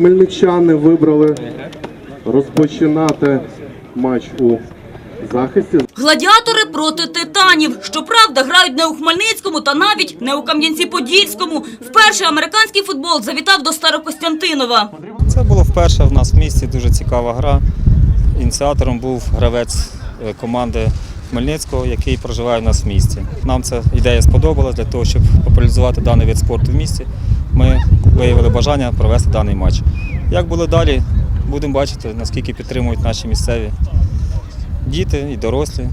Хмельничани вибрали розпочинати матч у захисті. Гладіатори проти титанів. Щоправда, грають не у Хмельницькому та навіть не у Кам'янці-Подільському. Вперше американський футбол завітав до Старокостянтинова. Це було вперше в нас в місті, дуже цікава гра. Ініціатором був гравець е, команди Хмельницького, який проживає у нас в місті. Нам ця ідея сподобалась для того, щоб популяризувати даний вид спорту в місті. Ми виявили бажання провести даний матч. Як було далі, будемо бачити, наскільки підтримують наші місцеві діти і дорослі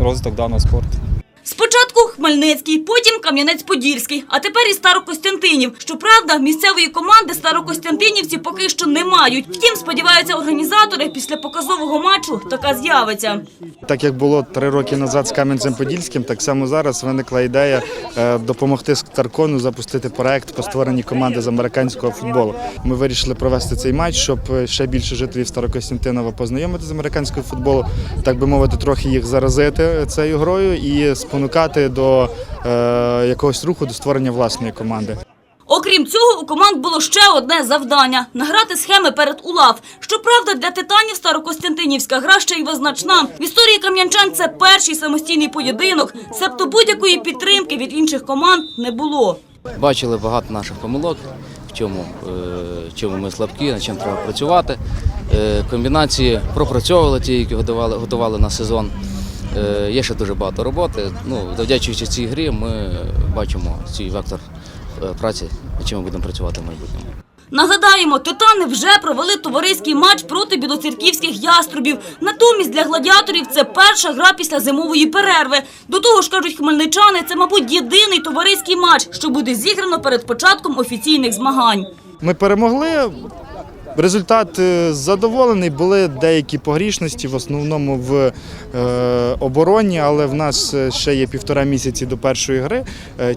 розвиток даного спорту. Спочатку Хмельницький, потім Кам'янець-Подільський, а тепер і Старокостянтинів. Щоправда, місцевої команди Старокостянтинівці поки що не мають. Втім, сподіваються організатори, після показового матчу така з'явиться. Так як було три роки назад з Кам'янцем-Подільським, так само зараз виникла ідея е, допомогти Старкону запустити проект по створенні команди з американського футболу. Ми вирішили провести цей матч, щоб ще більше жителів Старокостянтинова познайомити з американським футболом, так би мовити, трохи їх заразити цією грою і спонукати до е, якогось руху до створення власної команди. Окрім цього, у команд було ще одне завдання – награти схеми перед УЛАВ. Щоправда, для титанів Старокостянтинівська гра ще й визначна. В історії кам'янчан це перший самостійний поєдинок, себто будь-якої підтримки від інших команд не було. Бачили багато наших помилок, в чому, е, в чому ми слабкі, над чим треба працювати. Е, Комбінації пропрацьовували ті, які готували, готували на сезон. Е, Є ще дуже багато роботи. Ну, завдячуючи цій грі, ми бачимо цей вектор е, праці, над чим ми будемо працювати в майбутньому. Нагадаємо, титани вже провели товариський матч проти білоцерківських яструбів. Натомість для гладіаторів це перша гра після зимової перерви. До того ж, кажуть хмельничани, це, мабуть, єдиний товариський матч, що буде зіграно перед початком офіційних змагань. Ми перемогли. Результат е, задоволений. Були деякі погрішності, в основному в е, обороні, але в нас е, ще є півтора місяці до першої гри.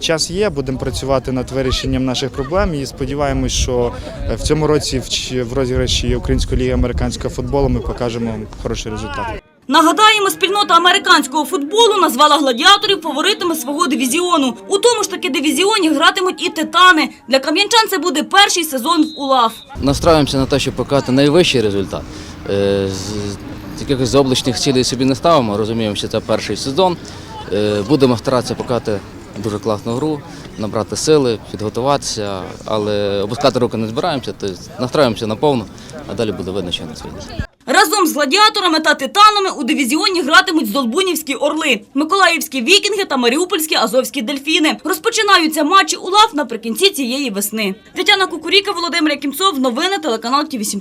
Час є, будемо працювати над вирішенням наших проблем і сподіваємось, що в цьому році в розіграші Української ліги американського футболу ми покажемо хороший результат. Нагадаємо, спільнота американського футболу назвала гладіаторів фаворитами свого дивізіону. У тому ж таки дивізіоні гратимуть і титани. Для кам'янчан це буде перший сезон в УЛАВ. Настраюємося на те, щоб показати найвищий результат. Е, з- Якихось заоблачних цілей собі не ставимо, розуміємо, що це перший сезон. Е, Будемо старатися показати дуже класну гру, набрати сили, підготуватися, але опускати руки не збираємося, тобто настраюємося на повну, а далі буде видно, що на світі. Разом з гладіаторами та титанами у дивізіоні гратимуть Золбунівські орли, Миколаївські вікінги та Маріупольські азовські дельфіни. Розпочинаються матчі УЛАВ наприкінці цієї весни. Тетяна Кукуріка, Володимир Якімцов. Новини телеканал Ті 8